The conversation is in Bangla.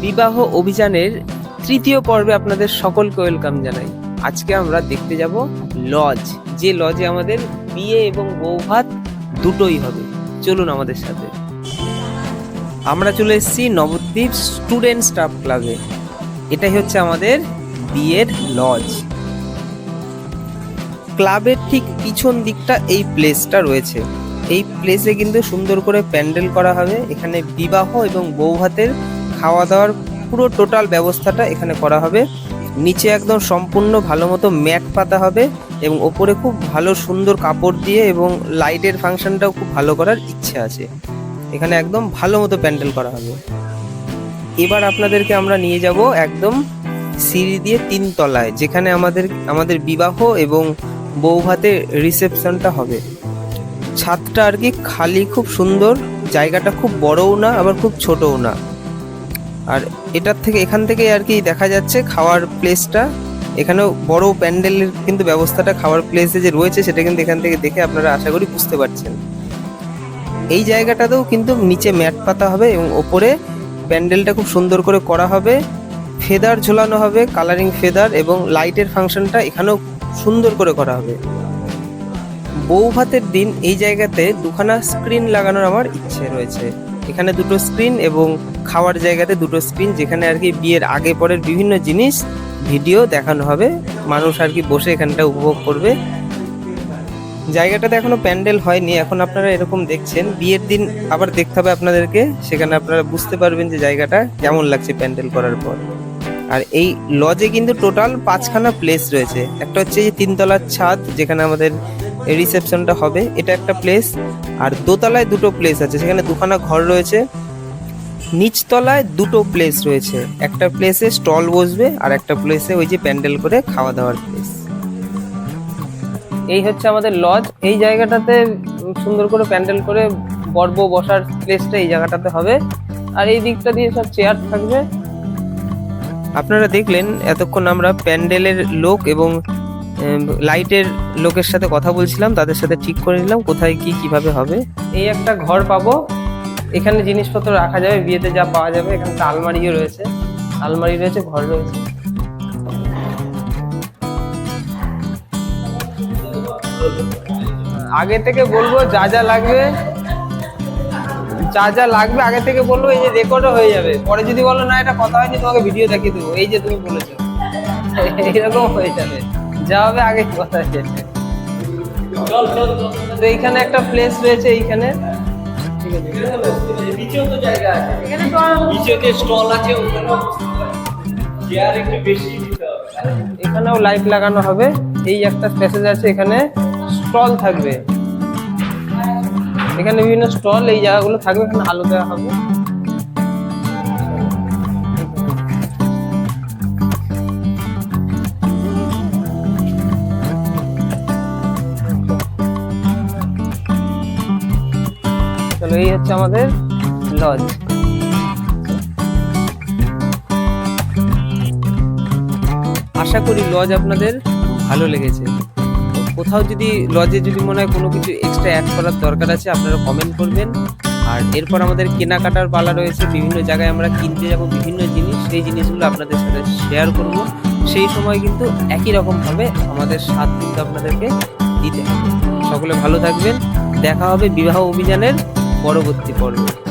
বিবাহ অভিযানের তৃতীয় পর্বে আপনাদের সকলকে ওয়েলকাম জানাই। আজকে আমরা দেখতে যাব লজ, যে লজে আমাদের বিয়ে এবং বৌভাত দুটোই হবে। চলুন আমাদের সাথে। আমরা চলে এসেছি নবদ্বীপ স্টুডেন্ট স্টাফ ক্লাবে এটাই হচ্ছে আমাদের বিয়ের লজ। ক্লাবের ঠিক পিছন দিকটা এই প্লেসটা রয়েছে। এই প্লেসে কিন্তু সুন্দর করে প্যান্ডেল করা হবে। এখানে বিবাহ এবং বৌভাতের খাওয়া দাওয়ার পুরো টোটাল ব্যবস্থাটা এখানে করা হবে। নিচে একদম সম্পূর্ণ ভালো মতো ম্যাট পাতা হবে এবং ওপরে খুব ভালো সুন্দর কাপড় দিয়ে এবং লাইটের ফাংশনটাও খুব ভালো করার ইচ্ছে আছে। এখানে একদম ভালো মতো প্যান্ডেল করা হবে। এবার আপনাদেরকে আমরা নিয়ে যাব একদম সিঁড়ি দিয়ে তিন তলায়, যেখানে আমাদের আমাদের বিবাহ এবং বৌভাতের রিসেপশনটা হবে। ছাদটা আর কি খালি, খুব সুন্দর। জায়গাটা খুব বড়ও না, আবার খুব ছোটও না। আর এটার থেকে এখান থেকে আর কি দেখা যাচ্ছে খাওয়ার প্লেসটা এখানেও বড় প্যান্ডেলের কিন্তু ব্যবস্থাটা খাওয়ার প্লেসে যে রয়েছে, সেটা কিন্তু এখান থেকে দেখে আপনারা আশা করি বুঝতে পারছেন। এই জায়গাটাতেও কিন্তু নিচে ম্যাট পাতা হবে এবং ওপরে প্যান্ডেলটা খুব সুন্দর করে করা হবে। ফেদার ঝোলানো হবে কালারিং ফেদার এবং লাইটের ফাংশনটা এখানেও সুন্দর করে করা হবে। বৌভাতের দিন এই জায়গাতে দুখানা স্ক্রিন লাগানোর আমার ইচ্ছে রয়েছে। এখানে দুটো স্ক্রিন এবং খাওয়ার জায়গাতে দুটো স্ক্রিন যেখানে আর কি বিয়ের আগে পরের বিভিন্ন জিনিস ভিডিও দেখানো হবে। মানুষ আর কি বসে এখানটা উপভোগ করবে। জায়গাটাতে এখনও প্যান্ডেল হয়নি, এখন আপনারা এরকম দেখছেন। বিয়ের দিন আবার দেখতে হবে আপনাদেরকে, সেখানে আপনারা বুঝতে পারবেন যে জায়গাটা কেমন লাগছে প্যান্ডেল করার পর। আর এই লজে কিন্তু টোটাল পাঁচখানা প্লেস রয়েছে। একটা হচ্ছে যে তিনতলার ছাদ, যেখানে আমাদের রিসেপশনটা হবে। এটা একটা প্লেস আর দোতলায় দুটো প্লেস আছে। সেখানে দুখানা ঘর রয়েছে। নিচতলায় দুটো প্লেস রয়েছে। একটা প্লেসে স্টল বসবে আর একটা প্লেসে ওই যে প্যান্ডেল করে খাওয়া দাওয়ার প্লেস এই হচ্ছে আমাদের লজ এই জায়গাটাতে সুন্দর করে প্যান্ডেল করে বর্ব বসার প্লেসটা এই জায়গাটাতে হবে। আর এই দিকটা দিয়ে সব চেয়ার থাকবে। আপনারা দেখলেন এতক্ষণ আমরা প্যান্ডেলের লোক এবং লাইটের লোকের সাথে কথা বলছিলাম, তাদের সাথে ঠিক করে নিলাম, কোথায় কি, কীভাবে হবে। এই একটা ঘর পাবো, এখানে জিনিসপত্র রাখা যাবে, বিয়েতে যা পাওয়া যাবে, এখানে আলমারিও রয়েছে, আলমারি রয়েছে, ঘর রয়েছে। আগে থেকে বলব, যা যা লাগবে, যা যা লাগবে, আগে থেকে বলব, এই যে রেকর্ডও হয়ে যাবে। পরে যদি বলো, না, এটা কথা হয়নি, তোমাকে ভিডিও দেখিয়ে দেবো। এই যে তুমি বলেছ। এইরকম হয়ে যাবে। যা হবে আগে কথা আছে তো এইখানে একটা প্লেস রয়েছে এইখানে। এখানেও লাইট লাগানো হবে। এই একটা প্যাসেজ আছে এখানে। স্টল থাকবে। এখানে বিভিন্ন স্টল এই জায়গাগুলো থাকবে এখানে আলো দেওয়া হবে। এই হচ্ছে আমাদের লজ আশা করি লজ আপনাদের ভালো লেগেছে। কোথাও যদি লজে যদি মনে হয় কোনো কিছু এক্সট্রা অ্যাড করার দরকার আছে, আপনারা কমেন্ট করবেন। আর এরপর আমাদের কেনাকাটার পালা রয়েছে, বিভিন্ন জায়গায় আমরা কিনতে যাব, বিভিন্ন জিনিস, সেই জিনিসগুলো আপনাদের সাথে শেয়ার করব। সেই সময় কিন্তু একই রকমভাবে আমাদের সাথ কিন্তু আপনাদেরকে দিতে হবে। সকলে ভালো থাকবেন। দেখা হবে বিবাহ অভিযানের পরবর্তী পর্বে।